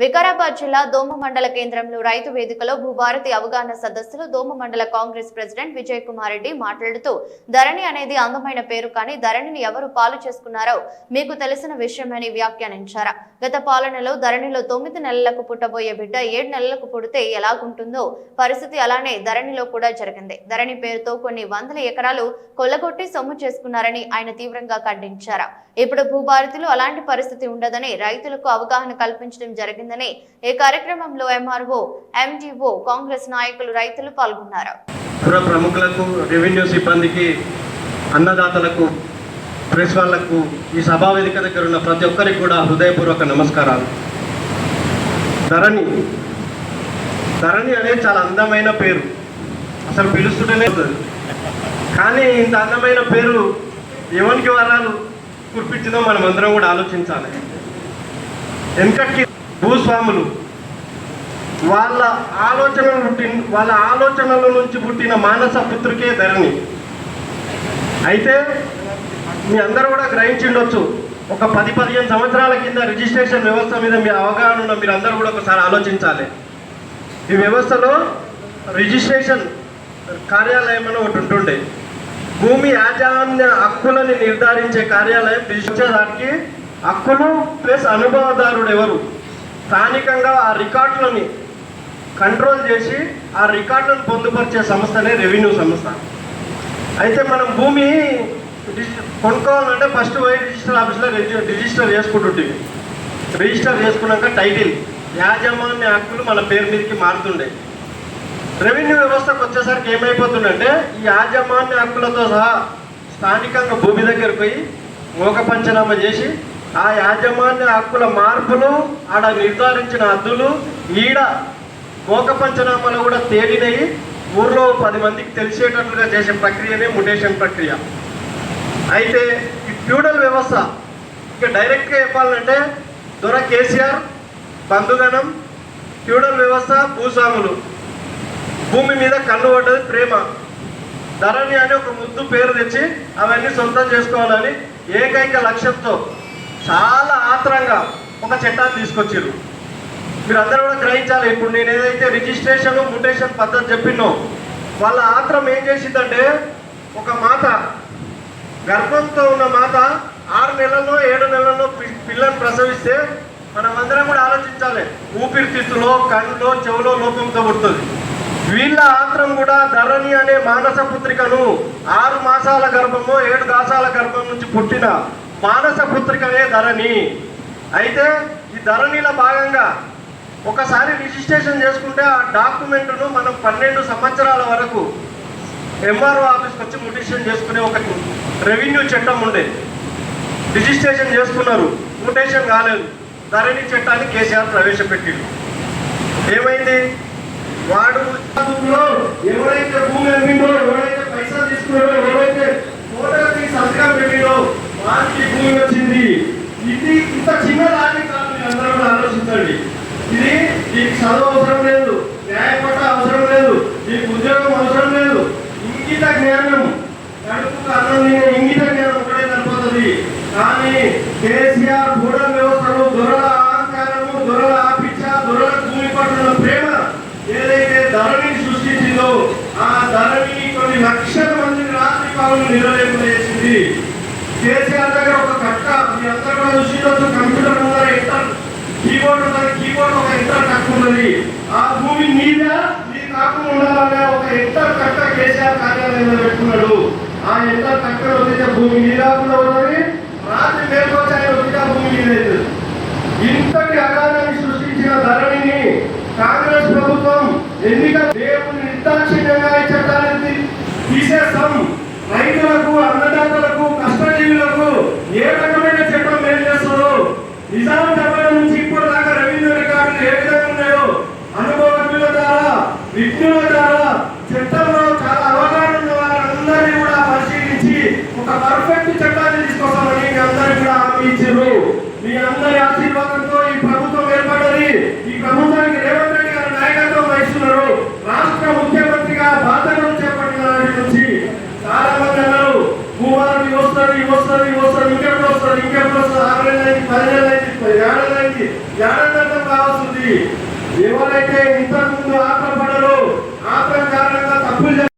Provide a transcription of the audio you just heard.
వికారాబాద్ జిల్లా దోమ మండల కేంద్రంలో రైతు వేదికలో భూభారతి అవగాహన సదస్సులో దోమ మండల కాంగ్రెస్ ప్రెసిడెంట్ విజయ్ కుమార్ రెడ్డి మాట్లాడుతూ ధరణి అనేది అందమైన పేరు కానీ ధరణిని ఎవరు పాలు చేసుకున్నారో మీకు తెలిసిన విషయమని వ్యాఖ్యానించారు. గత పాలనలో ధరణిలో తొమ్మిది నెలలకు పుట్టబోయే బిడ్డ ఏడు నెలలకు పుడితే ఎలాగుంటుందో పరిస్థితి అలానే ధరణిలో కూడా జరిగింది. ధరణి పేరుతో కొన్ని వందల ఎకరాలు కొల్లగొట్టి సొమ్ము చేసుకున్నారని ఆయన తీవ్రంగా ఖండించారు. ఇప్పుడు భూభారతిలో అలాంటి పరిస్థితి ఉండదని రైతులకు అవగాహన కల్పించడం జరిగింది జరిగిందని ఈ కార్యక్రమంలో ఎంఆర్ఓ ఎండిఓ కాంగ్రెస్ నాయకులు రైతులు పాల్గొన్నారు. ప్రముఖులకు రెవెన్యూ సిబ్బందికి అన్నదాతలకు ప్రెస్ వాళ్ళకు ఈ సభా వేదిక దగ్గర ఉన్న ప్రతి ఒక్కరికి కూడా హృదయపూర్వక నమస్కారాలు. ధరణి ధరణి అనేది చాలా అందమైన పేరు. అసలు పిలుస్తుంటేనే కానీ ఇంత అందమైన పేరు ఎవరికి వరాలు కురిపించిందో మనం అందరం కూడా ఆలోచించాలి. వెనకటి భూస్వాములు. వాళ్ళ ఆలోచనలు పుట్టిన వాళ్ళ ఆలోచనల నుంచి పుట్టిన మానస పుత్రికే ధరణి. అయితే మీ అందరూ కూడా గ్రహించిండొచ్చు ఒక పది పదిహేను సంవత్సరాల కింద రిజిస్ట్రేషన్ వ్యవస్థ మీద మీ అవగాహన ఉన్న మీరు అందరూ కూడా ఒకసారి ఆలోచించాలి. ఈ వ్యవస్థలో రిజిస్ట్రేషన్ కార్యాలయం అని ఒకటి ఉంటుండే. భూమి యాజాన్య హక్కులని నిర్ధారించే కార్యాలయం వచ్చేదానికి హక్కులు ప్లస్ అనుభవదారుడు ఎవరు? స్థానికంగా ఆ రికార్డులని కంట్రోల్ చేసి ఆ రికార్డులను పొందుపరిచే సంస్థనే రెవెన్యూ సంస్థ. అయితే మనం భూమి కొనుక్కోవాలంటే ఫస్ట్ పోయి రిజిస్టర్ ఆఫీస్లో రిజి- రిజిస్టర్ చేసుకుంటుంటివి రిజిస్టర్ చేసుకున్నాక టైటిల్ యాజమాన్య హక్కులు మన పేరు మీదకి మారుతుండే. రెవెన్యూ వ్యవస్థకు వచ్చేసరికి ఏమైపోతుందంటే ఈ యాజమాన్య హక్కులతో సహా స్థానికంగా భూమి దగ్గరకు పోయి మోక పంచనామా చేసి ఆ యాజమాన్య హక్కుల మార్పులు ఆడ నిర్ధారించిన హద్దులు ఈడ మోక పంచనామాలు కూడా తేలినవి ఊర్లో పది మందికి తెలిసేటట్లుగా చేసే ప్రక్రియనే ముటేషన్ ప్రక్రియ. అయితే ఈ ఫ్యూడల్ వ్యవస్థ ఇక డైరెక్ట్గా చెప్పాలంటే దొర కేసీఆర్ బంధుగణం ఫ్యూడల్ వ్యవస్థ భూస్వాములు. భూమి మీద కన్ను పడ్డది ప్రేమ. ధరణి అని ఒక ముద్దు పేరు తెచ్చి అవన్నీ సొంతం చేసుకోవాలని ఏకైక లక్ష్యంతో చాలా ఆత్రంగా ఒక చట్టాన్ని తీసుకొచ్చారు. మీరు అందరూ కూడా గ్రహించాలి ఇప్పుడు నేను ఏదైతే రిజిస్ట్రేషన్ ముటేషన్ పద్ధతి చెప్పినో వాళ్ళ ఆత్రం ఏం చేసిందంటే ఒక మాత గర్భంతో ఉన్న మాత ఆరు నెలల్లో ఏడు నెలల్లో పి- పిల్లని ప్రసవిస్తే మనం అందరం కూడా ఆలోచించాలి. ఊపిరితిత్తులో కళ్ళలో చెవులో లోపంతో పుడుతుంది. వీళ్ళ ఆత్రం కూడా ధరణి అనే మానస పుత్రికను ఆరు మాసాల గర్భము ఏడు దాసాల గర్భం నుంచి పుట్టిన మానస పుత్రికవే ధరణి. అయితే ఈ ధరణిలో భాగంగా ఒకసారి రిజిస్ట్రేషన్ చేసుకుంటే ఆ డాక్యుమెంట్ను మనం పన్నెండు సంవత్సరాల వరకు ఎంఆర్ఓ ఆఫీస్కి వచ్చి ముటేషన్ చేసుకునే ఒక రెవెన్యూ చట్టం ఉండే. రిజిస్ట్రేషన్ చేసుకున్నారు. ముటేషన్ కాలేదు. ధరణి చట్టాన్ని కేసీఆర్ ప్రవేశపెట్టిండు. ఏమైంది? వాడు ఎవరైతే భూమి సమయంలో ఆ ధరణి కొన్ని లక్షల మందిని రాత్రి కాలం నిలలేకుండా చేసింది. కేసీఆర్ దగ్గర ఒక కట్ట మీ అందరూ కూడా చూసిండొచ్చు కంప్యూటర్ ముందర ఇంటర్ కీబోర్డ్ ఉన్నది కీబోర్డ్ ఒక ఇంటర్ కట్ట ఉన్నది. ఆ భూమి మీద నీ కాకుండా ఉండాలనే ఒక ఇంటర్ కట్ట కేసీఆర్ కార్యాలయంలో పెట్టుకున్నాడు. ఆ ఇంటర్ కట్ట వచ్చే భూమి నీరాకుండా ఉన్నది. రాత్రి మేల్కొచ్చి ఆయన భూమి మీద ఇంతటి అగాధాన్ని సృష్టించిన ధరణిని కాంగ్రెస్ ప్రభుత్వం ఎన్నిక దేవుని నిర్దాక్షిణ్యంగా ఈ చట్టాన్ని రైతులకు అన్నదాతలకు కష్టజీవులకు ఏ రకమైన చట్టం మేలు చేస్తుందో నిజాం డబ్బుల నుంచి ఇప్పుడు దాకా రెవెన్యూ రికార్డులు ఏ విధంగా ఉన్నాయో? అనుభవజ్ఞుల ద్వారా విజ్ఞుల ద్వారా చట్టంలో చాలా అవగాహన ఉన్న వారందరినీ కూడా పరిశీలించి ఒక పర్ఫెక్ట్ చట్టాన్ని తీసుకొస్తామని మీ అందరూ కూడా ఆశించారు మీ అందరి ఆశీర్వాదంతో ఈ ప్రభుత్వం ఏర్పడాలి ఈ ప్రభుత్వం